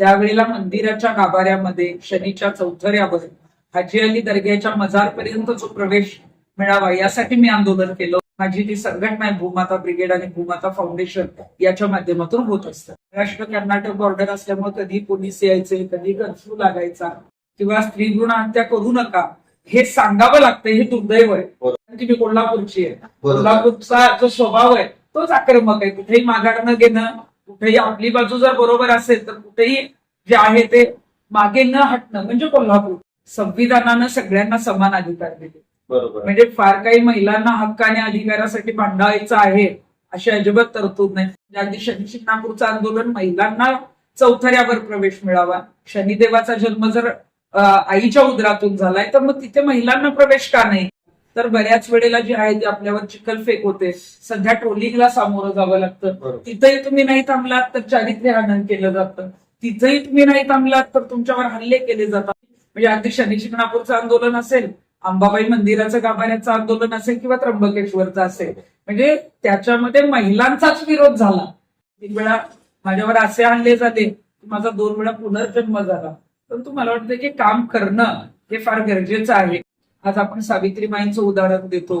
त्यावेळेला मंदिराच्या गाभाऱ्यामध्ये शनीच्या चौथऱ्यावर हाजी अली दर्ग्याच्या मजारपर्यंत जो प्रवेश मिळावा यासाठी मी आंदोलन केलं. माझी जी संघटना आहे भूमाता ब्रिगेड आणि भूमाता फाउंडेशन याच्या माध्यमातून होत असतं. महाराष्ट्र कर्नाटक बॉर्डर असल्यामुळे कधी पोलीस यायचे कधी कर्फ्यू लागायचा किंवा स्त्री भ्रूण हत्या करू नका हे सांगावं लागतं हे दुर्दैव आहे. कारण की मी कोल्हापूरची आहे. कोल्हापूरचा जो स्वभाव आहे तोच आक्रमक आहे. कुठेही माघार न घेणं कुठेही आपली बाजू जर बरोबर असेल तर कुठेही जे आहे ते मागे न हटणं म्हणजे कोल्हापूर. संविधानानं सगळ्यांना समान अधिकार दिले. बरोबर. म्हणजे फार काही महिलांना हक्क आणि अधिकारासाठी भांडायचं आहे अशी अजिबात तरतूद नाही. म्हणजे अगदी शनी शिंगणापूरचं आंदोलन महिलांना चौथऱ्यावर प्रवेश मिळावा. शनिदेवाचा जन्म जर आईच्या उदरातून झालाय तर मग तिथे महिलांना प्रवेश का नाही? तर बऱ्याच वेळेला जे आहे ते आपल्यावर चिखलफेक होते. सध्या ट्रोलिंगला सामोरं जावं लागतं. तिथेही तुम्ही नाही थांबलात तर चारित्र्य हनन केलं जातं. तिथेही तुम्ही नाही थांबलात तर तुमच्यावर हल्ले केले जातात. म्हणजे अगदी शनी शिंगणापूरचं आंदोलन असेल अंबाबाई मंदिराचं गाभाऱ्याचं आंदोलन असेल किंवा त्र्यंबकेश्वरचं असेल म्हणजे त्याच्यामध्ये महिलांचाच विरोध झाला. तीन वेळा माझ्यावर असे हल्ले झाले की माझा दोन वेळा पुनर्जन्म झाला. परंतु मला वाटतं की काम करणं हे फार गरजेचं आहे. आज आपण सावित्रीबाईंचं उदाहरण देतो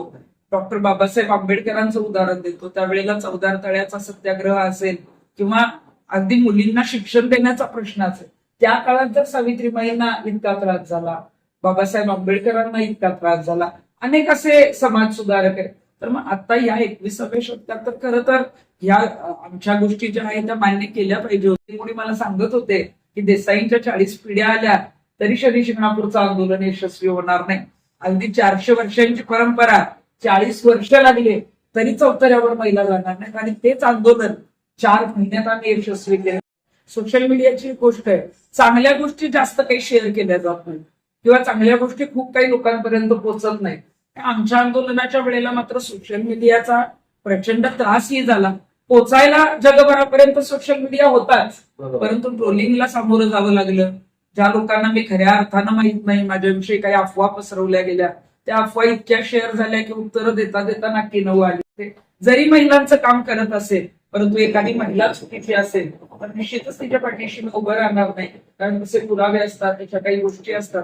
डॉक्टर बाबासाहेब आंबेडकरांचं उदाहरण देतो. त्यावेळेला चौदार तळ्याचा सत्याग्रह असेल किंवा अगदी मुलींना शिक्षण देण्याचा प्रश्न असेल त्या काळात जर सावित्रीबाईंना इतका त्रास झाला बाबासाहेब आंबेडकरांना इतका त्रास झाला अनेक असे समाज सुधारक आहेत. तर मग आता या एकविसाव्या शतकात तर खरं तर ह्या आमच्या गोष्टी ज्या आहेत त्या मान्य केल्या पाहिजे होते कोणी मला सांगत होते की देसाईंच्या चाळीस पिढ्या आल्या तरी शनी शिंगणापूरचं आंदोलन यशस्वी होणार नाही. अगदी चारशे वर्षांची परंपरा चाळीस वर्ष लागले तरी चौथऱ्यावर महिला जाणार नाही आणि तेच आंदोलन चार महिन्यात आम्ही यशस्वी केले. सोशल मीडियाची एक गोष्ट आहे चांगल्या गोष्टी जास्त काही शेअर केल्या जात नाही किंवा चांगल्या गोष्टी खूप काही लोकांपर्यंत पोहोचत नाही आमच्या आंदोलनाच्या वेळेला मात्र सोशल मीडियाचा प्रचंड त्रासही झाला. पोचायला जगभरापर्यंत सोशल मीडिया होताच. परंतु ट्रोलिंगला सामोरं जावं लागलं. ज्या लोकांना मी खऱ्या अर्थानं माहीत नाही माझ्याविषयी काही अफवा पसरवल्या गेल्या त्या अफवा इतक्या शेअर झाल्या की उत्तरं देता देता नक्की नऊ आली जरी महिलांचं काम करत असेल परंतु एखादी महिला चुकीची असेल तर निश्चितच तिच्या पाठीशी मी उभं राहणार नाही. कारण तसे पुरावे असतात त्याच्या काही गोष्टी असतात.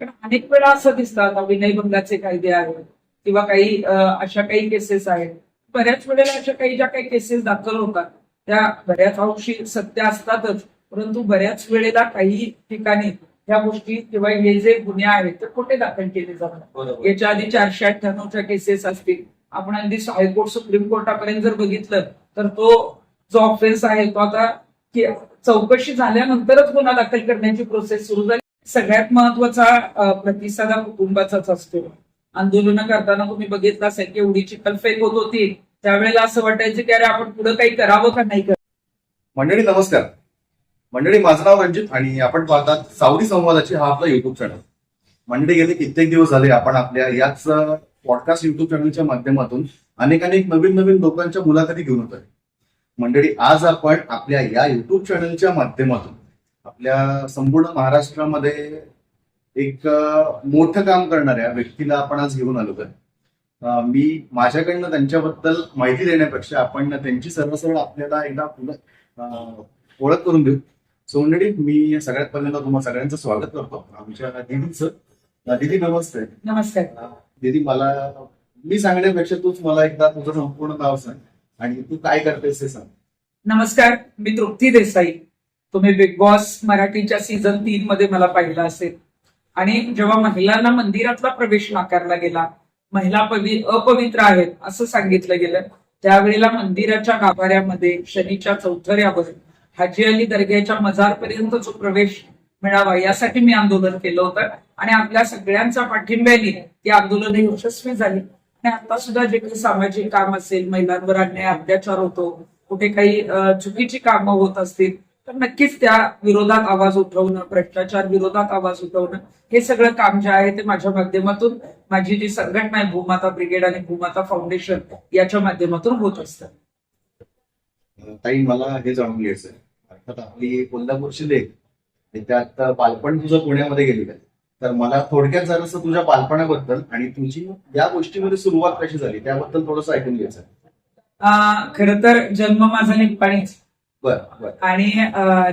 पण अनेक वेळा असं दिसतं आता विनयभंगाचे कायदे आहेत किंवा काही अशा काही केसेस आहेत. बऱ्याच वेळेला अशा काही ज्या काही केसेस दाखल होतात त्या बऱ्याच अंशी सत्य असतातच. परंतु बऱ्याच वेळेला काही ठिकाणी ह्या गोष्टी किंवा हे जे गुन्हे आहेत ते खोटे दाखल केले जातात. याच्या आधी चारशे अठ्ठ्याण्णवच्या केसेस असतील. आपण अगदी हायकोर्ट सुप्रीम कोर्टापर्यंत जर बघितलं तर तो जो ऑफेन्स आहे तो आता चौकशी झाल्यानंतरच गुन्हा दाखल करण्याची प्रोसेस सुरू झाली. सगळ्यात महत्त्वाचा प्रतिसाद हा कुटुंबाचाच असतो. आंदोलन करताना तुम्ही बघितलं असेल की एवढी चिखलफेक होत होती. त्यावेळेला असं वाटायचं की अरे आपण पुढे काही करावं का नाही करावं मंडळी नमस्कार. मंडळी माझं नाव रणजित आणि आपण पाहतात सावरी संवादाची हा आपला युट्यूब चॅनल मंडळी गेले कित्येक दिवस झाले आपण आपल्या याच पॉडकास्ट युट्यूब चॅनलच्या माध्यमातून अनेक अनेक नवीन नवीन लोकांच्या मुलाखती घेऊन होत आहे. मंडळी आज आपण आपल्या या युट्यूब चॅनलच्या माध्यमातून आपल्या संपूर्ण महाराष्ट्रामध्ये एक मोठं काम करणाऱ्या व्यक्तीला आपण आज घेऊन आलो तर मी माझ्याकडनं त्यांच्याबद्दल माहिती देण्यापेक्षा आपण त्यांची सरळ सरळ आपल्याला एकदा ओळख करून देऊ. सो मंडळी मी सगळ्यात पहिल्यांदा तुम्हा सगळ्यांचं स्वागत करतो. आमच्या दिदीचं. दिदी नमस्ते. नमस्कार दिदी मला मी सांगण्यापेक्षा तूच मला एकदा तुझं संपूर्ण नाव सांग आणि तू काय करतेस ते सांग. नमस्कार मी तृप्ती देसाई. तुम्ही बिग बॉस मराठीच्या सीझन तीन मध्ये मला पाहिलं असेल. आणि जेव्हा महिलांना मंदिरातला प्रवेश नाकारला गेला महिला पवि अपवित्र आहेत असं सांगितलं गेलं त्यावेळेला मंदिराच्या गाभाऱ्यामध्ये शनीच्या चौथऱ्यावर हाजी अली दर्ग्याच्या मजारपर्यंत जो प्रवेश मिळावा यासाठी मी आंदोलन केलं होतं. आणि आपल्या सगळ्यांच्या पाठिंब्याने ती आंदोलन यशस्वी झाली. आणि आता सुद्धा जे काही सामाजिक काम असेल महिलांवर अन्याय अत्याचार होतो कुठे काही चुकीची कामं होत असतील तर नक्कीच त्या विरोधात आवाज उठवणं भ्रष्टाचार विरोधात आवाज उठवणं हे सगळं काम जे आहे ते माझ्या माध्यमातून माझी जी संघटना आहे भूमाता ब्रिगेड आणि भूमाता फाउंडेशन याच्या माध्यमातून होत असतं. ताई मला हे जाणून घ्यायचं आपली कोल्हापूरची लेख आणि त्यात बालपण तुझं पुण्यामध्ये गेलेलं आहे. तर मला थोडक्यात जरासं तुझ्या बालपणाबद्दल आणि तुझी या गोष्टीमध्ये सुरुवात कशी झाली त्याबद्दल थोडंसं ऐकून घ्यायचं. खर तर जन्म माझा निप्पाणीच. आणि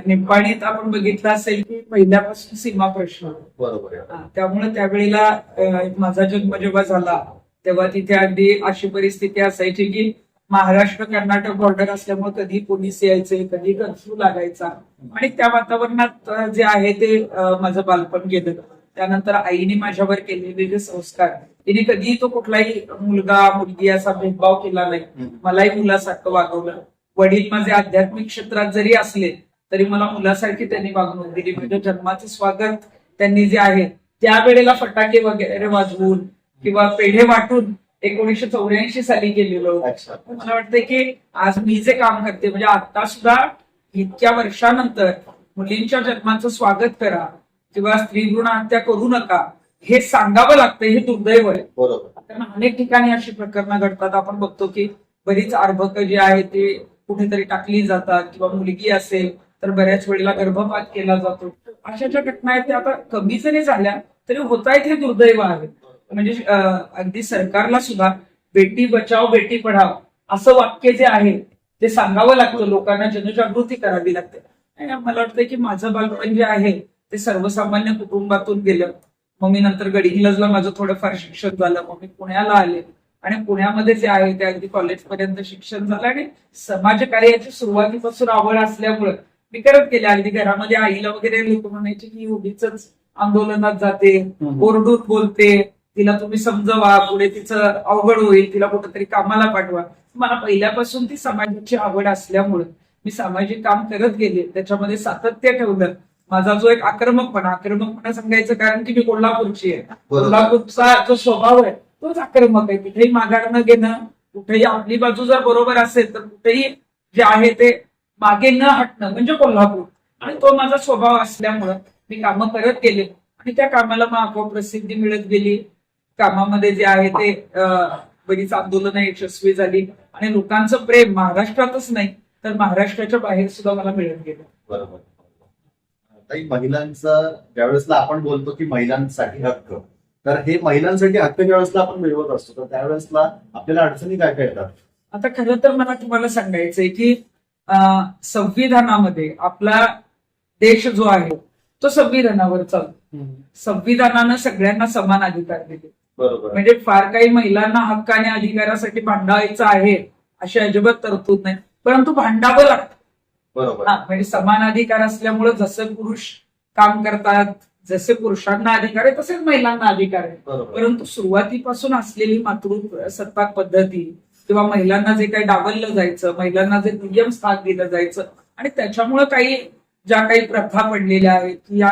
निपाणीत आपण बघितलं असेल की पहिल्यापासून सीमा प्रश्न बरोबर आहे. त्यामुळे त्यावेळेला माझा जन्म जेव्हा झाला तेव्हा तिथे अगदी अशी परिस्थिती असायची की महाराष्ट्र कर्नाटक बॉर्डर असल्यामुळे कधी पोलीस यायचे कधी कर्फ्यू लागायचा. आणि त्या वातावरणात जे आहे ते माझं बालपण गेलं त्यानंतर आईने माझ्यावर केलेले जे संस्कार. तिने कधीही तो कुठलाही मुलगा मुलगी असा भेदभाव केला नाही. मलाही मुलासारखं वागवलं. वडील माझे आध्यात्मिक क्षेत्रात जरी असले तरी मला मुलासारखी त्यांनी वागणूक दिली. म्हणजे जन्माचं स्वागत त्यांनी जे आहे त्यावेळेला फटाके वगैरे वाजवून किंवा पेढे वाटून एकोणीसशे चौऱ्याऐंशी साली केलेलं अच्छा. मला वाटतं की आज मी जे काम करते म्हणजे आता सुद्धा इतक्या वर्षानंतर मुलींच्या जन्माचं स्वागत करा किंवा स्त्री भ्रूण हत्या करू नका हे सांगावं लागतं हे दुर्दैव आहे. बरोबर. कारण अनेक ठिकाणी अशी प्रकरणं घडतात. आपण बघतो की बरीच अर्भक जी आहे ते कुठेतरी टाकली जातात किंवा मुलगी असेल तर बऱ्याच वेळेला गर्भपात केला जातो. अशा ज्या घटना आहेत त्या आता कमी जरी झाल्या तरी होत आहेत हे दुर्दैव आहे म्हणजे अगदी सरकारला सुद्धा बेटी बचाव बेटी पढाव असं वाक्य जे आहे ते सांगावं लागतं. लोकांना जनजागृती करावी लागते. आणि मला वाटतं की माझं बालपण जे आहे ते सर्वसामान्य कुटुंबातून गेलं. मग मी नंतर गडहिंग्लजला माझं थोडंफार शिक्षण झालं. मग मी पुण्याला आले. आणि पुण्यामध्ये जे आहे ते अगदी कॉलेजपर्यंत शिक्षण झालं. आणि समाजकार्याची सुरुवातीपासून आवड असल्यामुळं मी करत गेले. अगदी घरामध्ये आईला वगैरे लोक म्हणायचे की उगीच आंदोलनात जाते. ओरडून बोलते तिला तुम्ही समजवा पुढे तिचं अवघड होईल तिला कुठेतरी कामाला पाठवा. मला पहिल्यापासून ती समाजाची आवड असल्यामुळं मी सामाजिक काम करत गेले त्याच्यामध्ये सातत्य ठेवलं. माझा जो एक आक्रमकपणा आक्रमकपणा सांगायचं कारण की मी कोल्हापूरची आहे. कोल्हापूरचा जो स्वभाव आहे तोच आक्रमक आहे. कुठेही माघार न घेणं कुठेही आपली बाजू जर बरोबर असेल तर कुठेही जे आहे ते मागे न हटणं म्हणजे कोल्हापूर. आणि तो माझा स्वभाव असल्यामुळं मी कामं करत गेले. आणि त्या कामाला मग आपोआप प्रसिद्धी मिळत गेली. कामामध्ये जे आहे ते बरीच आंदोलनं यशस्वी झाली. आणि लोकांचं प्रेम महाराष्ट्रातच नाही तर महाराष्ट्राच्या बाहेर सुद्धा मला मिळत गेलं. बरोबर. ताई महिलांचं ज्यावेळेसला आपण बोलतो की महिलांसाठी हक्क तर हे महिलांसाठी हक्क ज्यावेळेसला आपण मिळवत असतो तर त्यावेळेसला आपल्याला अडचणी काय काय येतात? आता खरं तर मला तुम्हाला सांगायचंय की संविधानामध्ये आपला देश जो आहे तो संविधानावर चालतो. संविधानानं सगळ्यांना समान अधिकार दिले. बरोबर. म्हणजे फार काही महिलांना हक्क आणि अधिकारासाठी भांडायचं आहे अशी अजिबात तरतूद नाही. परंतु भांडावं लागतं. बरोबर. म्हणजे समान अधिकार असल्यामुळे जसं पुरुष काम करतात जसे पुरुषांना अधिकार आहे तसेच महिलांना अधिकार आहे. परंतु सुरुवातीपासून असलेली मातृ सत्ताक पद्धती किंवा महिलांना जे काही डावललं जायचं महिलांना जे दुय्यम स्थान दिलं जायचं आणि त्याच्यामुळे काही ज्या काही प्रथा पडलेल्या आहेत की या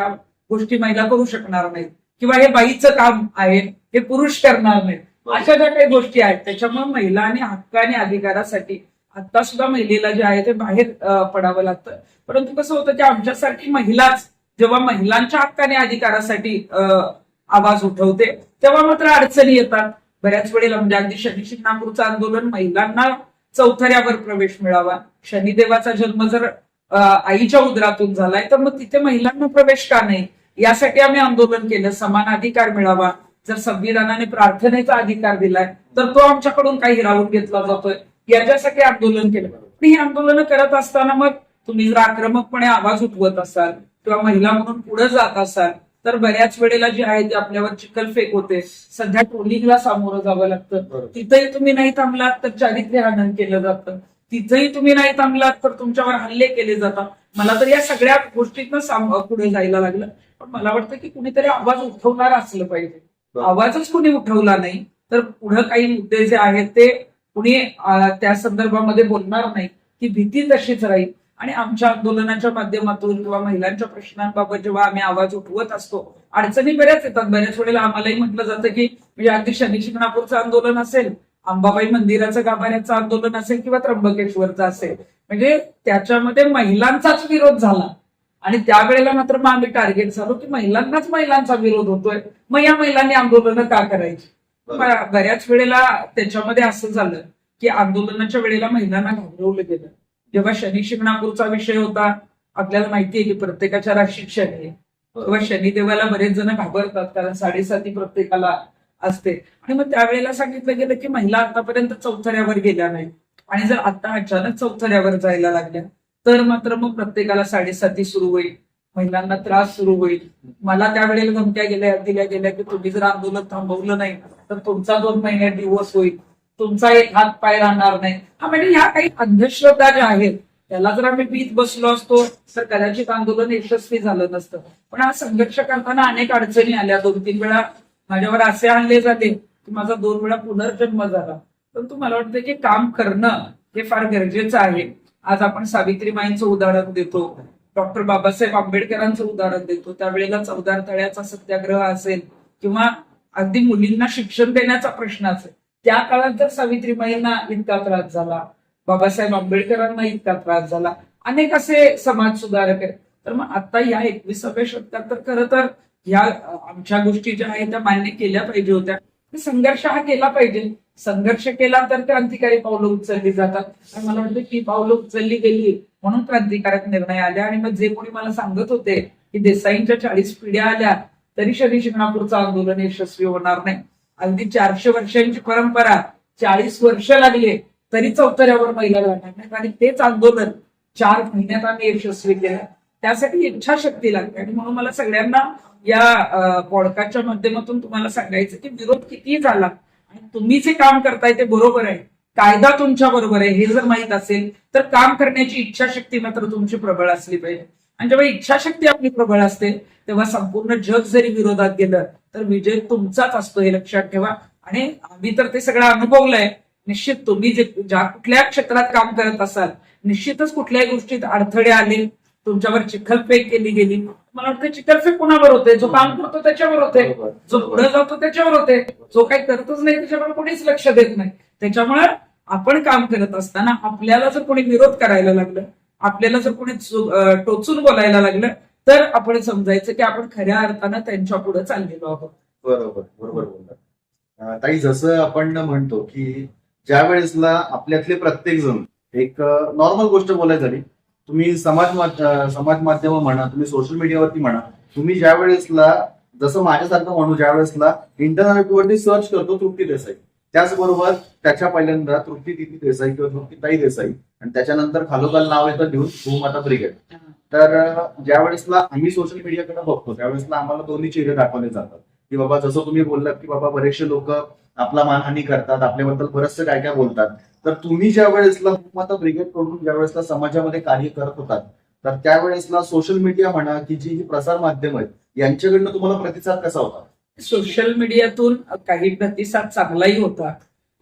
गोष्टी महिला करू शकणार नाहीत. किंवा हे बाईचं काम आहे हे पुरुष करणार नाहीत. अशा ज्या काही गोष्टी आहेत त्याच्यामुळे महिला आणि हक्क आणि अधिकारासाठी आता सुद्धा महिलेला जे आहे ते बाहेर पडावं लागतं. परंतु कसं होतं की आमच्यासारखी महिलाच जेव्हा महिलांच्या हक्क आणि अधिकारासाठी आवाज उठवते तेव्हा मात्र अडचणी येतात. बऱ्याच वेळेला म्हणजे अगदी शनी शिंगणापूरचं आंदोलन महिलांना चौथऱ्यावर प्रवेश मिळावा. शनिदेवाचा जन्म जर आईच्या उदरातून झालाय तर मग तिथे महिलांना प्रवेश का नाही? यासाठी आम्ही आंदोलन केलं समान अधिकार मिळावा. जर संविधानाने प्रार्थनेचा अधिकार दिलाय तर तो आमच्याकडून काही हिरावून घेतला जातोय. याच्यासाठी आंदोलन केलं. ही आंदोलनं करत असताना मग तुम्ही जर आक्रमकपणे आवाज उठवत असाल किंवा महिला म्हणून पुढे जात असाल तर बऱ्याच वेळेला जे आहे ते आपल्यावर चिखलफेक होते. सध्या ट्रोलिंगला सामोरं जावं लागतं. तिथंही तुम्ही नाही थांबलात तर चारित्र्य हनन केलं जातं. तिथंही तुम्ही नाही थांबलात तर तुमच्यावर हल्ले केले जातात. मला तर या सगळ्या गोष्टीतनं पुढे जायला लागलं. पण मला वाटतं की कुणीतरी आवाज उठवणार असलं पाहिजे. आवाजच कुणी उठवला नाही. तर पुढे काही मुद्दे जे आहेत ते कुणी त्या संदर्भामध्ये बोलणार नाही. की भीती तशीच राहील. आणि आमच्या आंदोलनाच्या माध्यमातून किंवा महिलांच्या प्रश्नांबाबत जेव्हा आम्ही आवाज उठवत असतो अडचणी बऱ्याच येतात. बऱ्याच वेळेला आम्हालाही म्हटलं जातं की म्हणजे अगदी शनी शिंगणापूरचं आंदोलन असेल अंबाबाई मंदिराचं गाभाऱ्याचं आंदोलन असेल किंवा त्र्यंबकेश्वरचं असेल. म्हणजे त्याच्यामध्ये महिलांचाच विरोध झाला. आणि त्यावेळेला मात्र मग आम्ही टार्गेट झालो की महिलांनाच महिलांचा विरोध होतोय. मग या महिलांनी आंदोलनं का करायची? बऱ्याच वेळेला त्याच्यामध्ये असं झालं की आंदोलनाच्या वेळेला महिलांना घाबरवलं गेलं. जेव्हा शनी शिंगणापूरचा विषय होता आपल्याला माहिती आहे की प्रत्येकाच्या राशीत शनी आहे. किंवा शनिदेवाला बरेच जण घाबरतात कारण साडेसाती प्रत्येकाला असते. आणि मग त्यावेळेला सांगितलं गेलं की महिला आतापर्यंत चौथऱ्यावर गेल्या नाही आणि जर आता अचानक चौथऱ्यावर जायला लागल्या तर मात्र मग प्रत्येकाला साडेसाती सुरू होईल. महिलांना त्रास सुरू होईल. मला त्यावेळेला धमक्या गेल्या दिल्या गेल्या की तुम्ही जर आंदोलन थांबवलं नाही तर तुमचा दोन महिन्यात दिवस होईल. तुमचा एक हात पाय राहणार नाही. हा म्हणजे ह्या काही अंधश्रद्धा ज्या आहेत त्याला जर आम्ही भीत बसलो असतो तर कदाचित आंदोलन यशस्वी झालं नसतं. पण हा संघर्ष करताना अनेक अडचणी आल्या. दोन तीन वेळा माझ्यावर असे हल्ले जाते की माझा दोन वेळा पुनर्जन्म झाला. परंतु मला वाटतं की काम करणं हे फार गरजेचं आहे. आज आपण सावित्रीबाईंचं उदाहरण देतो. डॉक्टर बाबासाहेब आंबेडकरांचं उदाहरण देतो. त्यावेळेला चौदार तळ्याचा सत्याग्रह असेल किंवा अगदी मुलींना शिक्षण देण्याचा प्रश्न असेल त्या काळात जर सावित्रीबाईंना इतका त्रास झाला बाबासाहेब आंबेडकरांना इतका त्रास झाला अनेक असे समाज सुधारक आहेत. तर मग आता या एकविसाव्या शतकात तर खरं तर ह्या आमच्या गोष्टी ज्या आहेत त्या मान्य केल्या पाहिजे होत्या. संघर्ष हा केला पाहिजे. संघर्ष केला तर क्रांतिकारी पावलं उचलली जातात. आणि मला वाटतं की पावलं उचलली गेली म्हणून क्रांतिकारक निर्णय आले. आणि मग जे कोणी मला सांगत होते की देसाईंच्या चाळीस पिढ्या आल्या तरी शनी शिंगणापूरचं आंदोलन यशस्वी होणार नाही. अगदी चारशे वर्षांची परंपरा चाळीस वर्ष लागले तरी चौतऱ्यावर महिला जाणार नाही आणि तेच आंदोलन चार महिन्यात आम्ही यशस्वी केलं. त्यासाठी इच्छाशक्ती लागते. आणि म्हणून मला सगळ्यांना या पॉडकास्टच्या माध्यमातून तुम्हाला सांगायचं की विरोध किती झाला? आणि तुम्ही जे काम करताय ते बरोबर आहे. कायदा तुमच्या बरोबर आहे हे जर माहीत असेल तर काम करण्याची इच्छाशक्ती मात्र तुमची प्रबळ असली पाहिजे. आणि जेव्हा इच्छाशक्ती आपली प्रबळ असते तेव्हा संपूर्ण जग जरी विरोधात गेलं तर विजय तुमचाच असतो हे लक्षात ठेवा. आणि आम्ही तर ते सगळं अनुभवलंय. निश्चित तुम्ही जे ज्या कुठल्या क्षेत्रात काम करत असाल निश्चितच कुठल्याही गोष्टीत अडथळे आले तुमच्यावर चिखलफेक केली गेली. मला वाटतं चिखलफेक कोणावर होते? जो काम करतो त्याच्यावर होते. जो पुढे जातो त्याच्यावर होते. जो काही करतच नाही त्याच्यावर कोणीच लक्ष देत नाही. त्याच्यामुळे आपण काम करत असताना आपल्याला जर कोणी विरोध करायला लागलं आपल्याला जर कोणी टोचून बोलायला लागलं तर आपण समजायचं की आपण खऱ्या अर्थानं त्यांच्या पुढे चाललेलो आहोत. बरोबर बरोबर बोलतात ताई जसं आपण म्हणतो की ज्या वेळेसला आपल्यातले प्रत्येक जण एक नॉर्मल गोष्ट बोलायची झाली तुम्ही समाज समाज माध्यम म्हणा तुम्ही सोशल मीडियावरती म्हणा तुम्ही ज्या वेळेसला जसं माझ्यासारखं म्हणू ज्या वेळेसला इंटरनेटवरती सर्च करतो तृप्ती देसाई. त्याचबरोबर त्याच्या पहिल्यांदा तृप्ती दिदी देसाई किंवा तृप्तीताई देसाई. आणि त्याच्यानंतर खालोखाल नाव येतं लिहून भूमाता ब्रिगेड. तर ज्या वेळेसला आम्ही सोशल मीडियाकडे बघतो त्यावेळेसला आम्हाला दोन्ही चेहरे दाखवले जातात. की बाबा जसं तुम्ही बोललात की बाबा बरेचसे लोक आपला मानहानी करतात आपल्याबद्दल बरंचसं काय काय बोलतात. तर तुम्ही ज्या वेळेसला भूमाता ब्रिगेडकडून ज्या वेळेसला समाजामध्ये कार्य करत होतात तर त्यावेळेसला सोशल मीडिया म्हणा की जी ही प्रसार माध्यम आहेत यांच्याकडनं तुम्हाला प्रतिसाद कसा होता? सोशल मीडियातून काही प्रतिसाद चांगलाही होता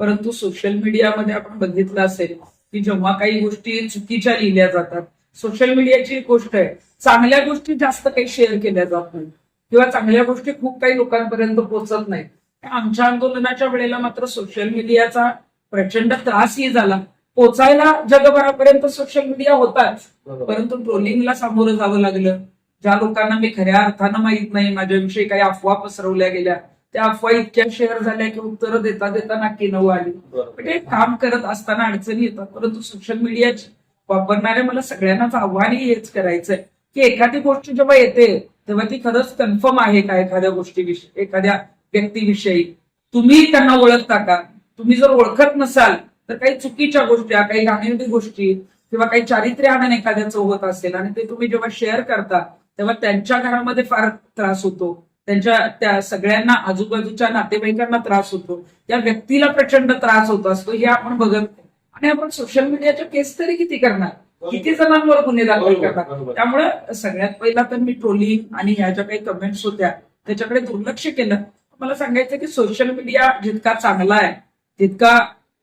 परंतु सोशल मीडियामध्ये आपण बघितलं असेल की जेव्हा काही गोष्टी चुकीच्या लिहिल्या जातात सोशल मीडियाची एक गोष्ट आहे चांगल्या गोष्टी जास्त काही शेअर केल्या जात नाही किंवा चांगल्या गोष्टी खूप काही लोकांपर्यंत पोहोचत नाहीत. आमच्या आंदोलनाच्या वेळेला मात्र सोशल मीडियाचा प्रचंड त्रासही झाला. पोचायला जगभरापर्यंत सोशल मीडिया होताच. परंतु ट्रोलिंगला सामोरं जावं लागलं. ज्या लोकांना मी खऱ्या अर्थानं माहीत नाही माझ्याविषयी काही अफवा पसरवल्या गेल्या त्या अफवा इतक्या शेअर झाल्या की उत्तरं देता देता नाकी नऊ आली. म्हणजे काम करत असताना अडचणी येतात परंतु सोशल मीडियाची वापरणाऱ्या मला सगळ्यांनाच आव्हानही हेच करायचंय की एखादी गोष्ट जेव्हा येते तेव्हा ती खरंच कन्फर्म आहे का एखाद्या गोष्टीविषयी एखाद्या व्यक्तीविषयी? तुम्ही त्यांना ओळखता का? तुम्ही जर ओळखत नसाल तर काही चुकीच्या गोष्टी काही घाणेरडी गोष्टी किंवा काही चारित्र्य हनन एखाद्याचं होत असेल आणि ते तुम्ही जेव्हा शेअर करता तेव्हा त्यांच्या घरामध्ये फार त्रास होतो. त्यांच्या त्या सगळ्यांना आजूबाजूच्या नातेवाईकांना त्रास होतो. त्या व्यक्तीला प्रचंड त्रास होत असतो हे आपण बघत नाही. आणि आपण सोशल मीडियाच्या केस तरी किती करणार? किती जणांवर गुन्हे दाखल करणार त्यामुळे सगळ्यात पहिला तर मी ट्रोलिंग आणि ह्या ज्या काही कमेंट्स होत्या त्याच्याकडे दुर्लक्ष केलं. मला सांगायचं की सोशल मीडिया जितका चांगला आहे तितका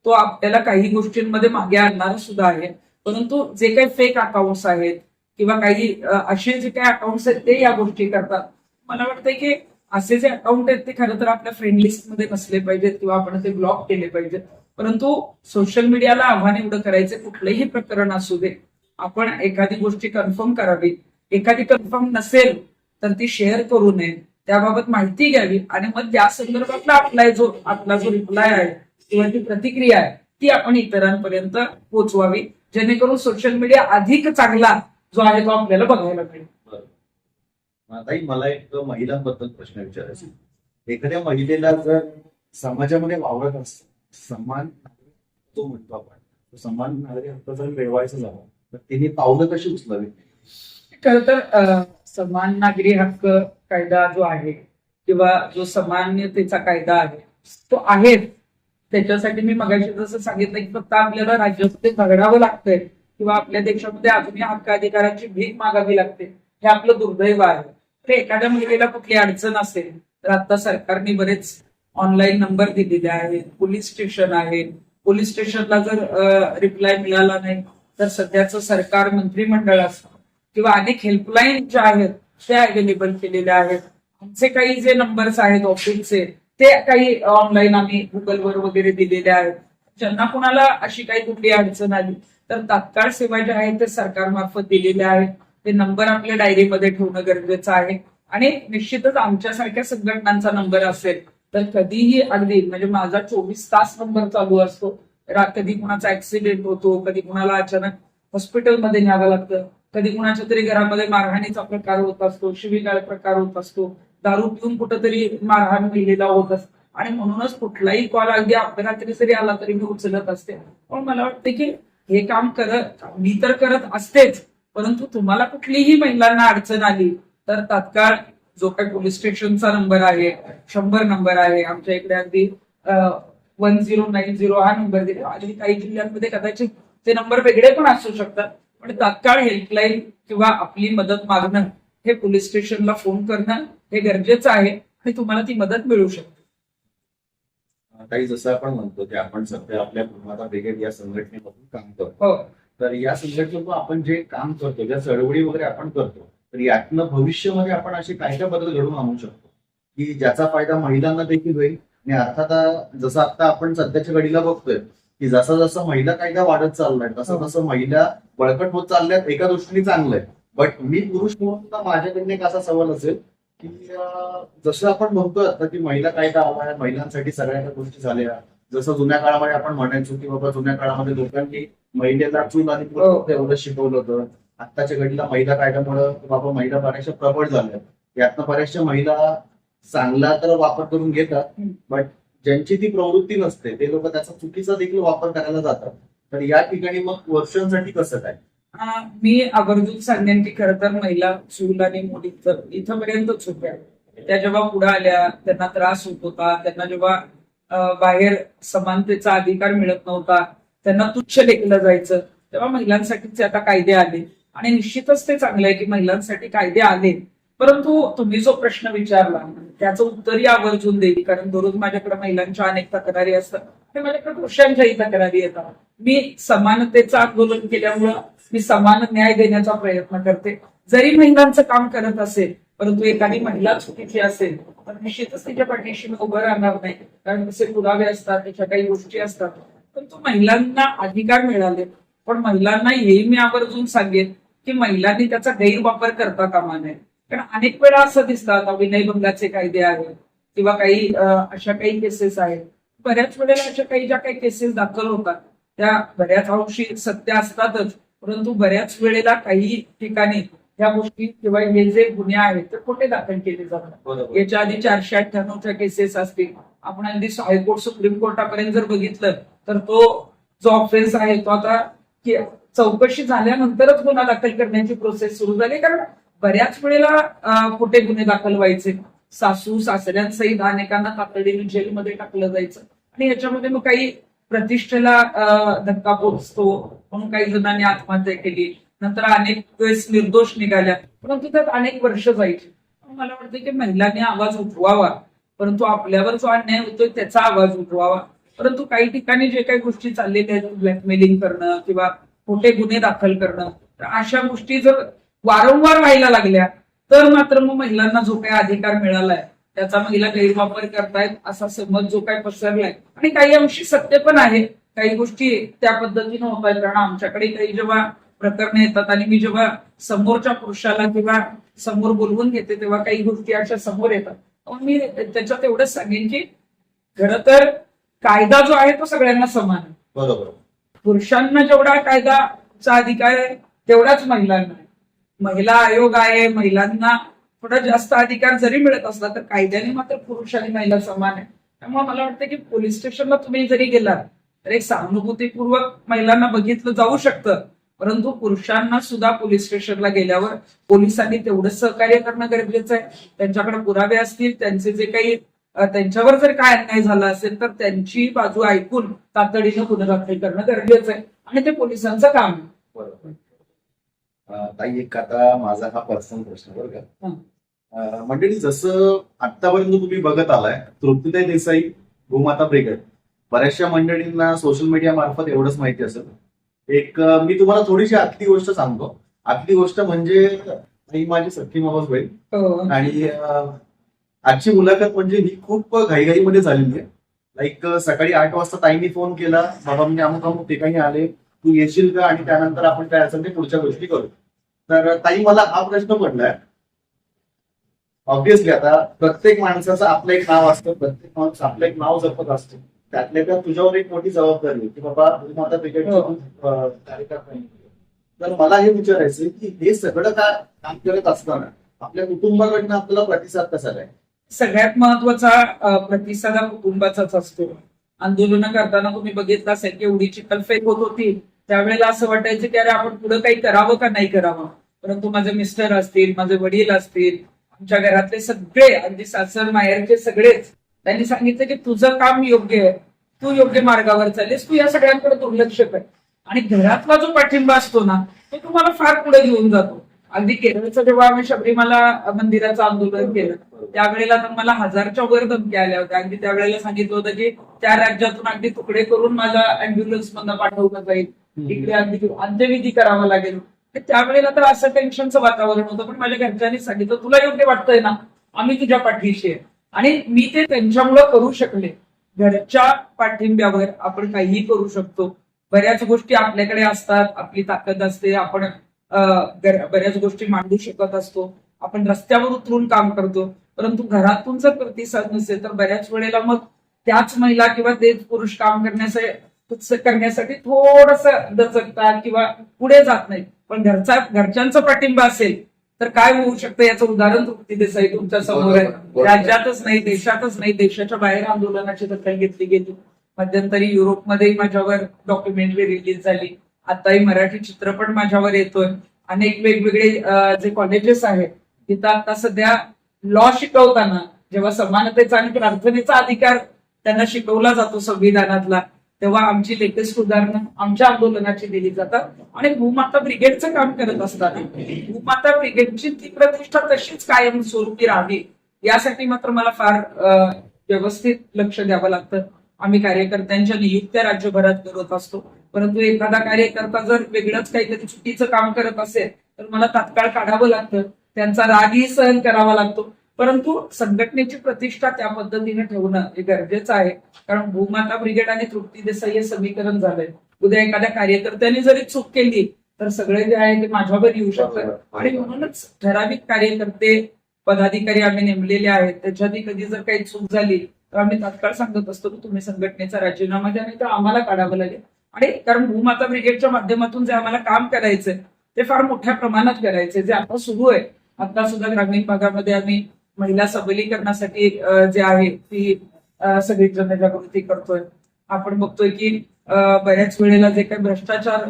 तो आपल्याला काही गोष्टींमध्ये मागे आणणार सुद्धा आहे. परंतु जे काही फेक अकाउंट्स आहेत किंवा काही असे जे काही अकाउंट्स आहेत ते या गोष्टी करतात. मला वाटतंय की असे जे अकाउंट आहेत ते खरं तर आपल्या फ्रेंड लिस्टमध्ये नसले पाहिजेत किंवा आपण ते ब्लॉक केले पाहिजेत. परंतु सोशल मीडियाला आव्हान एवढं करायचं कुठलंही प्रकरण असू दे. आपण एखादी गोष्टी कन्फर्म करावी. एखादी कन्फर्म नसेल तर ती शेअर करू नये. त्याबाबत माहिती घ्यावी आणि मग त्या संदर्भातला आपला जो आपला जो रिप्लाय आहे किंवा प्रतिक्रिया आहे ती आपण इतरांपर्यंत पोहोचवावी जेणेकरून सोशल मीडिया अधिक चांगला जो आहे तो आपल्याला बघायला मिळेल. ताई मला एक महिलांबद्दल प्रश्न विचारायचा. एखाद्या महिलेला जर समाजामध्ये वावरत असत सन्मान तो म्हणतो आपण तो सन्मान नागरिक हक्क जर मिळवायचा झाला तर तिने पावलं कशी उचलावी? खर तर समान नागरी हक्क कायदा जो आहे किंवा जो समानतेचा कायदा आहे तो आहे. त्याच्यासाठी मी मगाशी जसं सांगितलं की फक्त आपल्याला राज्यामध्ये झगडावं लागतंय किंवा आपल्या देशामध्ये अजूनही हक्क अधिकारांची भीक मागावी लागते हे आपलं दुर्दैव आहे. तर एखाद्या महिलेला कुठली अडचण असेल तर आता सरकारने बरेच ऑनलाईन नंबर दिलेले आहेत. पोलीस स्टेशन आहे. पोलीस स्टेशनला जर रिप्लाय मिळाला नाही तर सध्याचं सरकार मंत्रिमंडळ असतं किंवा अनेक हेल्पलाईन ज्या आहेत त्या अवेलेबल केलेल्या आहेत. आमचे काही जे नंबर्स आहेत ऑफिसचे ते काही ऑनलाईन आम्ही गुगलवर वगैरे दिलेले आहेत. ज्यांना कुणाला अशी काही कुठली अडचण आली तर तात्काळ सेवा ज्या आहेत ते सरकारमार्फत दिलेल्या आहेत. ते नंबर आपल्या डायरीमध्ये ठेवणं गरजेचं आहे. आणि निश्चितच आमच्यासारख्या संघटनांचा नंबर असेल तर कधीही अगदी म्हणजे माझा चोवीस तास नंबर चालू असतो. कधी कुणाचा ऍक्सिडेंट होतो कधी कुणाला अचानक हॉस्पिटलमध्ये न्यावं लागतं कधी कुणाच्या तरी घरामध्ये मारहाणीचा प्रकार होत असतो शिवीगाळ प्रकार होत असतो. दारू पिऊन कुठंतरी मारहाण महिलेला होत असतो आणि म्हणूनच कुठलाही कॉल अगदी अपरात्री जरी आला तरी मी उचलत असते. पण मला वाटतं की हे काम करत मी तर करत असतेच परंतु तुम्हाला कुठलीही महिलांना अडचण आली तर तात्काळ जो काही पोलीस स्टेशनचा नंबर आहे शंभर नंबर आहे आमच्या इकडे अगदी वन झिरो नाईन झिरो हा नंबर दिला. आणि काही जिल्ह्यांमध्ये कदाचित ते नंबर वेगळे पण असू शकतात पण तात्काळ हेल्पलाईन किंवा आपली मदत मागणं हे पोलीस स्टेशनला फोन करणं हे गरजेचं आहे आणि तुम्हाला ती मदत मिळू शकते. काही जसं आपण म्हणतो की आपण सध्या आपल्या भूमाता ब्रिगेड या संघटनेमधून काम करतो. हो. तर या संघटनेतून आपण जे काम करतो ज्या चळवळी वगैरे आपण करतो तर यातनं भविष्यामध्ये आपण असे काय काय बदल घडवून आणू शकतो. की ज्याचा फायदा महिलांना देखील होईल. आणि अर्थात जसं आता आपण सध्याच्या घडीला बघतोय की जसा जसा महिला कायदा वाढत चाललाय तसं तसं महिला बळकट होत चालल्यात एका दृष्टीने चांगलं आहे बट मी पुरुष म्हणून माझ्याकडनं एक असा सवाल असेल की जसं आपण म्हणतोय आता की महिला कायदा आलाय महिलांसाठी सगळ्या गोष्टी झाल्या. जसं जुन्या काळामध्ये आपण म्हणायचो की बाबा जुन्या काळामध्ये लोकांनी महिलेला चूल आणि हो. एवढं शिकवलं होतं. आत्ताच्या घडीला महिला कायद्यामुळे बाबा महिला बऱ्याचशा प्रबळ झाल्या. यातनं बऱ्याचशा महिला चांगला तर वापर करून घेतात. बट ज्यांची ती प्रवृत्ती नसते ते लोक त्याचा चुकीचा देखील वापर करायला जातात. तर या ठिकाणी मग वर्षांसाठी कसं काय? मी आवर्जून सांगेन की खरं तर महिला चूल आणि मुली तर इथंपर्यंतच होत्या त्या जेव्हा पुढे आल्या त्यांना त्रास होत होता त्यांना जेव्हा बाहेर समानतेचा अधिकार मिळत नव्हता त्यांना तुच्छ लेखलं जायचं तेव्हा महिलांसाठीचे आता कायदे आले. आणि निश्चितच ते चांगलं आहे की महिलांसाठी कायदे आले. परंतु तुम्ही जो प्रश्न विचारला त्याचं उत्तरही आवर्जून देईल कारण दररोज माझ्याकडे महिलांच्या अनेक तक्रारी असतात. ते माझ्याकडे पुरुषांच्याही तक्रारी येतात. मी समानतेचं आंदोलन केल्यामुळं मी समान न्याय देण्याचा प्रयत्न करते. जरी महिलांचं काम करत असेल परंतु एखादी महिला चुकीची असेल तर निश्चितच तिच्या पाठीशी मी उभं राहणार नाही. कारण तसे पुरावे असतात त्याच्या काही गोष्टी असतात. परंतु महिलांना अधिकार मिळाले. पण महिलांना हेही मी आवर्जून सांगेन की महिलांनी त्याचा गैरवापर करता कामा नये. कारण अनेक वेळा असं दिसतात अभिनय विनयभंगाचे कायदे आहेत किंवा काही अशा काही केसेस आहेत. बऱ्याच वेळेला अशा काही ज्या काही केसेस दाखल होतात त्या बऱ्याच अंशी सत्य असतातच. परंतु बऱ्याच वेळेला काही ठिकाणी ह्या गोष्टी किंवा हे जे गुन्हे आहेत ते खोटे दाखल केले जातात. याच्या आधी चारशे अठ्ठ्याण्णवच्या केसेस असतील. आपण अगदी हायकोर्ट सुप्रीम कोर्टापर्यंत जर बघितलं तर तो जो ऑफेन्स आहे तो आता चौकशी झाल्यानंतरच गुन्हा दाखल करण्याची प्रोसेस सुरू झाली. कारण बऱ्याच वेळेला खोटे गुन्हे दाखल व्हायचे. सासू सासऱ्यांसहित अनेकांना तातडीने जेलमध्ये टाकलं जायचं. आणि याच्यामध्ये मग काही प्रतिष्ठेला धक्का पोचतो म्हणून काही जणांनी आत्महत्या केली. नंतर अनेक वेळेस निर्दोष निघाल्या. परंतु त्यात अनेक वर्ष जायची. मला वाटतं की महिलांनी आवाज उठवावा. परंतु आपल्यावर जो अन्याय होतोय त्याचा आवाज उठवावा. परंतु काही ठिकाणी जे काही गोष्टी चाललेल्या आहेत ब्लॅकमेलिंग करणं किंवा खोटे गुन्हे दाखल करणं तर अशा गोष्टी जर वारंवार व्हायला लागल्या तर मात्र मग महिलांना जो काही अधिकार मिळालाय त्याचा महिला गैरवापर करतायत असा समज जो काही पसरलाय. आणि काही अंशी सत्य पण आहे. काही गोष्टी त्या पद्धतीनं होत आहेत. कारण आमच्याकडे काही जेव्हा प्रकरणं येतात आणि मी जेव्हा समोरच्या पुरुषाला किंवा समोर बोलवून घेते तेव्हा काही गोष्टी अशा समोर येतात. मी त्याच्यात एवढंच सांगेन की खरं तर कायदा जो आहे तो सगळ्यांना समान आहे. बरोबर. पुरुषांना जेवढा कायदाचा अधिकार आहे तेवढाच महिलांना आहे. महिला आयोग आहे महिलांना थोडा जास्त अधिकार जरी मिळत असला तर कायद्याने मात्र पुरुष आणि महिला समान आहे त्यामुळे मला वाटतं की पोलीस स्टेशनला तुम्ही जरी गेलात तर एक सहानुभूतीपूर्वक महिलांना बघितलं जाऊ शकतं. परंतु पुरुषांना सुद्धा पोलीस स्टेशनला गेल्यावर पोलिसांनी तेवढं सहकार्य करणं गरजेचं आहे. त्यांच्याकडे पुरावे असतील त्यांचे जे काही त्यांच्यावर जर काय अन्याय झाला असेल तर त्यांची बाजू ऐकून तातडीनं गुन्हा दाखल करणं गरजेचं आहे. आणि ते पोलिसांचं काम आहे. बरोबर. ताई एक आता माझा हा पर्सनल प्रश्न बरं का. मंडळी जसं आतापर्यंत तुम्ही बघत आलाय तृप्तीताई देसाई भूमाता ब्रिगेड बऱ्याचशा मंडळींना सोशल मीडिया मार्फत एवढंच माहिती असेल. एक मी तुम्हाला थोडीशी आतली गोष्ट सांगतो. आतली गोष्ट म्हणजे ही माझी सख्खी मावस बहीण. हो. आणि आजची मुलाखत म्हणजे ही खूप घाईघाईमध्ये झालेली आहे. लाईक सकाळी आठ वाजता ताईंनी फोन केला. बाबा मी अमुक अमुक ठिकाणी आले. तू येशील का आणि त्यानंतर आपण काय असेल ते पुढच्या गोष्टी करू. तर ताई मला हा प्रश्न पडलाय. ऑब्विसली आता प्रत्येक माणसाचं आपलं एक नाव असतं प्रत्येक माणूस आपलं एक नाव जपत असतो. त्यातल्या त्यात तुझ्यावर एक मोठी जबाबदारी की बाबा तू आता क्रिकेट हो. तर मला हे विचारायचं की हे सगळं काय काम करत असताना आपल्या कुटुंबाकडनं आपल्याला प्रतिसाद कसा आहे? सगळ्यात महत्त्वाचा प्रतिसाद हा कुटुंबाचाच असतो. आंदोलनं करताना तुम्ही बघितलं असेल की एवढी चिखलफेक होत होती. त्यावेळेला असं वाटायचं की अरे आपण पुढे काही करावं का नाही करावं? परंतु माझे मिस्टर असतील माझे वडील असतील आमच्या घरातले सगळे अगदी सासर माहेरचे सगळेच त्यांनी सांगितलं की तुझं काम योग्य आहे. तू योग्य मार्गावर चालेस तू या सगळ्यांकडे दुर्लक्ष कर. आणि घरातला जो पाठिंबा असतो ना तो तुम्हाला फार पुढे घेऊन जातो. अगदी केरळचं जेव्हा आम्ही शबरीमाला मंदिराचं आंदोलन केलं त्यावेळेला तर मला हजारच्या वर धमक्या आल्या होत्या. अगदी त्यावेळेला सांगितलं होतं की त्या राज्यातून अगदी तुकडे करून माझ्या अँब्युलन्स मधनं पाठवलं जाईल. इकडे अगदी अंत्यविधी करावा लागेल. तर त्यावेळेला तर असं टेन्शनचं वातावरण होतं पण माझ्या घरच्यांनी सांगितलं तुला योग्य वाटतंय ना? आम्ही तुझ्या पाठीशी आहे. आणि मी ते त्यांच्यामुळं करू शकले. घरच्या पाठिंब्यावर आपण काहीही करू शकतो. बऱ्याच गोष्टी आपल्याकडे असतात आपली ताकद असते आपण बऱ्याच गोष्टी मांडू शकत असतो. आपण रस्त्यावर उतरून काम करतो. परंतु घरातून जर प्रतिसाद नसेल तर बऱ्याच वेळेला मग त्याच महिला किंवा तेच पुरुष काम करण्याचे करण्यासाठी थोडस दचकतात किंवा पुढे जात नाहीत पण घरचा घरच्यांचा पाठिंबा असेल तर काय होऊ शकतं याचं उदाहरण देसाई तुमच्यासमोर आहे. राज्यातच नाही देशातच नाही देशाच्या बाहेर आंदोलनाची दखल घेतली गेली. मध्यंतरी युरोपमध्येही माझ्यावर डॉक्युमेंटरी रिलीज झाली. आताही मराठी चित्रपट माझ्यावर येतोय. अनेक वेगवेगळे जे कॉलेजेस आहेत तिथं आता सध्या लॉ शिकवताना जेव्हा समानतेचा आणि प्रार्थनेचा अधिकार त्यांना शिकवला जातो संविधानातला तेव्हा आमची लेटेस्ट उदाहरणं आमच्या आंदोलनाची दिली जातात आणि भूमाता ब्रिगेडचं काम करत असताना भूमाता ब्रिगेडची ती प्रतिष्ठा तशीच कायम स्वरूपी राहावी यासाठी मात्र मला फार व्यवस्थित लक्ष द्यावं लागतं. आम्ही कार्यकर्त्यांच्या नियुक्त्या राज्यभरात करत असतो. परंतु एखादा कार्यकर्ता जर वेगळंच काहीतरी चुकीचं काम करत असेल तर मला तात्काळ काढावं लागतं. त्यांचा रागही सहन करावा लागतो. परंतु संघटनेची प्रतिष्ठा त्या पद्धतीने ठेवणं हे गरजेचं आहे. कारण भूमाता ब्रिगेड आणि तृप्ती देसाई हे समीकरण झालंय. उद्या एखाद्या कार्यकर्त्याने जरी चूक केली तर सगळे जे आहे ते माझ्यावर येऊ शकतात. आणि म्हणूनच ठराविक कार्यकर्ते पदाधिकारी आम्ही नेमलेले आहेत. त्याच्यातही कधी जर काही चूक झाली तर आम्ही तात्काळ सांगत असतो की तुम्ही संघटनेचा राजीनामा द्या नाही तर आम्हाला काढावं लागेल. आणि कारण भूमाता ब्रिगेडच्या माध्यमातून जे आम्हाला काम करायचंय ते फार मोठ्या प्रमाणात करायचे जे आता सुरू आहे आता सुद्धा ग्रामीण भागामध्ये आम्ही महिला सबलीकरणासाठी जे आहे ती सगळी जनजागृती करतोय. आपण बघतोय की बऱ्याच वेळेला जे काही भ्रष्टाचार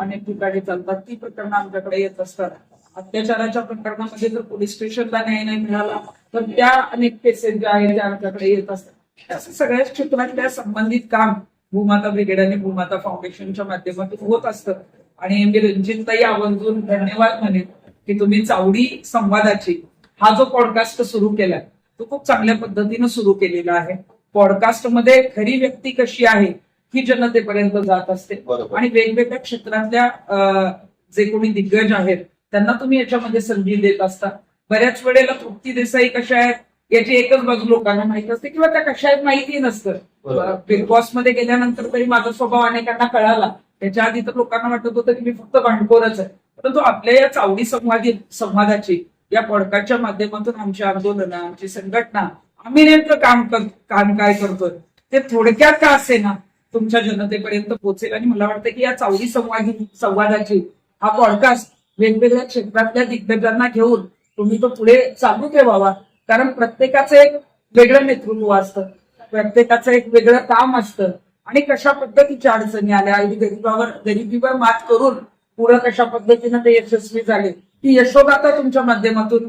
अनेक ठिकाणी चालतात ती प्रकरणं आमच्याकडे येत असतात. अत्याचाराच्या प्रकरणामध्ये जर पोलीस स्टेशनला न्याय नाही मिळाला तर त्या अनेक केसेस ज्या आहेत त्या आमच्याकडे येत असतात. असं सगळ्याच क्षेत्रातल्या संबंधित काम भूमाता ब्रिगेड आणि भूमाता फाउंडेशनच्या माध्यमातून होत असतं. आणि मी रंजितताई आवर्जून धन्यवाद म्हणेन की तुम्ही चावडी संवादाची हा जो पॉडकास्ट सुरू केलाय तो खूप चांगल्या पद्धतीनं सुरू केलेला आहे. पॉडकास्टमध्ये खरी व्यक्ती कशी आहे ही जनतेपर्यंत जात असते. आणि वेगवेगळ्या क्षेत्रातल्या जे कोणी दिग्गज आहेत त्यांना तुम्ही याच्यामध्ये संधी देत असता. बऱ्याच वेळेला तृप्ती देसाई कशा आहेत याची एकच बाजू लोकांना माहीत असते किंवा त्या कशा आहेत माहिती नसतं. बिग बॉसमध्ये गेल्यानंतर तरी माझा स्वभाव अनेकांना कळाला. त्याच्या आधी तर लोकांना वाटत होतं की मी फक्त भांडखोरच आहे. परंतु आपल्या या चावडी संवादी संवादाची या पडकाच्या माध्यमातून आमची आंदोलन आमची संघटना आम्ही नेमकं काम कर काम काय करतोय ते थोडक्यात का असे ना तुमच्या जनतेपर्यंत पोहोचेल आणि मला वाटतं की या चावडी संवादी संवादाची हा पॉडकास्ट वेगवेगळ्या क्षेत्रातल्या दिग्गजांना घेऊन तुम्ही तो पुढे चालू ठेवावा. कारण प्रत्येकाचं एक वेगळं नेतृत्व असतं प्रत्येकाचं एक वेगळं काम असतं. आणि कशा पद्धतीच्या अडचणी आल्या आणि गरिबावर गरिबीवर मात करून पुढे कशा पद्धतीनं ते यशस्वी झाले ती यशोगाथा तुमच्या माध्यमातून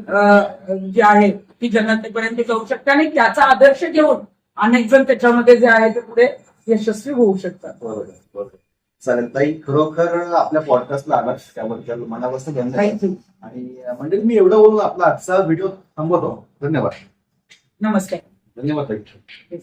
जी आहे ती जनतेपर्यंत जाऊ शकते आणि त्याचा आदर्श घेऊन अनेक जण त्याच्यामध्ये जे आहे ते पुढे यशस्वी होऊ शकतात. बरोबर बरोबर. चालेल ताई खरोखर आपल्या पॉडकास्टला आलात त्याबद्दल मनापासून धन्यवाद. आणि म्हणजे मी एवढं बोलून आपला आजचा व्हिडिओ थांबवतो. धन्यवाद. नमस्कार. धन्यवाद ताई.